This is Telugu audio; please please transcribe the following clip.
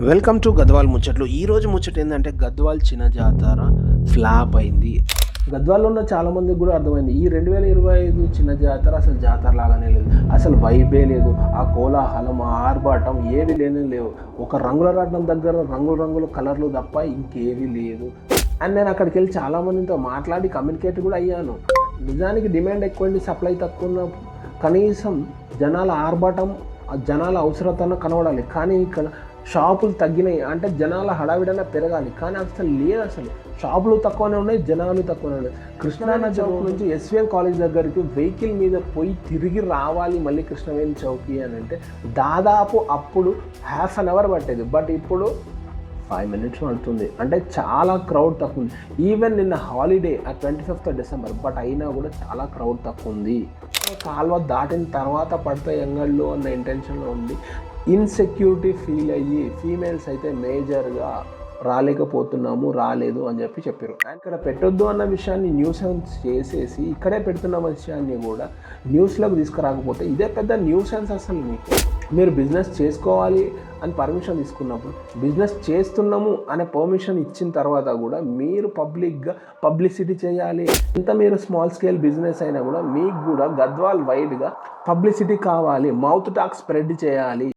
వెల్కమ్ టు గద్వాల్ ముచ్చట్లు. ఈరోజు ముచ్చట ఏంటంటే గద్వాల్ చిన్న జాతర ఫ్లాప్ అయింది. గద్వాల్లో ఉన్న చాలా మందికి కూడా అర్థమైంది. ఈ రెండు వేల ఇరవై ఐదు చిన్న జాతర అసలు జాతర లాగానే లేదు. అసలు వైబే లేదు. ఆ కోలాహలం ఆ ఆర్భాటం ఏవి లేనే లేవు. ఒక రంగుల రాటం దగ్గర రంగుల రంగుల కలర్లు తప్ప ఇంకేవి లేదు. అండ్ నేను అక్కడికి వెళ్ళి చాలా మందితో మాట్లాడి కమ్యూనికేట్ కూడా అయ్యాను. నిజానికి డిమాండ్ ఎక్కువ సప్లై తక్కువ ఉన్న కనీసం జనాల ఆర్భాటం జనాల అవసరతను కనబడాలి కానీ ఇక్కడ షాపులు తగ్గినాయి. అంటే జనాల హడావిడన పెరగాలి. కానీ అసలు లేదు అసలు. షాపులు తక్కువనే ఉన్నాయి జనాలు తక్కువనే ఉన్నాయి. కృష్ణారాయణ చౌక్ నుంచి ఎస్విఎం కాలేజ్ దగ్గరికి వెహికల్ మీద పోయి తిరిగి రావాలి మళ్ళీ కృష్ణవేణి చౌక్కి అని అంటే దాదాపు అప్పుడు హాఫ్ అన్ అవర్ పట్టేది. బట్ ఇప్పుడు ఫైవ్ మినిట్స్ పడుతుంది. అంటే చాలా క్రౌడ్ తక్కువ ఉంది. ఈవెన్ నిన్న హాలిడే ఆ ట్వంటీ ఫిఫ్త్ డిసెంబర్ బట్ అయినా కూడా చాలా క్రౌడ్ తక్కువ ఉంది. కాలువ దాటిన తర్వాత పడితే ఎంగళ్ళు అన్న ఇంటెన్షన్లో ఉంది ఇన్సెక్యూరిటీ ఫీల్ అయ్యి ఫీమేల్స్ అయితే మేజర్గా రాలేకపోతున్నాము రాలేదు అని చెప్పి చెప్పారు ఇక్కడ పెట్టొద్దు అన్న విషయాన్ని న్యూస్ చేసేసి ఇక్కడే పెడుతున్న విషయాన్ని కూడా న్యూస్లోకి తీసుకురాకపోతే ఇదే పెద్ద న్యూస్ సెన్స్ అసలు మీకు. మీరు బిజినెస్ చేసుకోవాలి అని పర్మిషన్ తీసుకున్నప్పుడు బిజినెస్ చేస్తున్నాము అనే పర్మిషన్ ఇచ్చిన తర్వాత కూడా మీరు పబ్లిక్గా పబ్లిసిటీ చేయాలి. ఎంత మీరు స్మాల్ స్కేల్ బిజినెస్ అయినా కూడా మీకు కూడా గద్వాల్ వైడ్గా పబ్లిసిటీ కావాలి మౌత్ టాక్ స్ప్రెడ్ చేయాలి.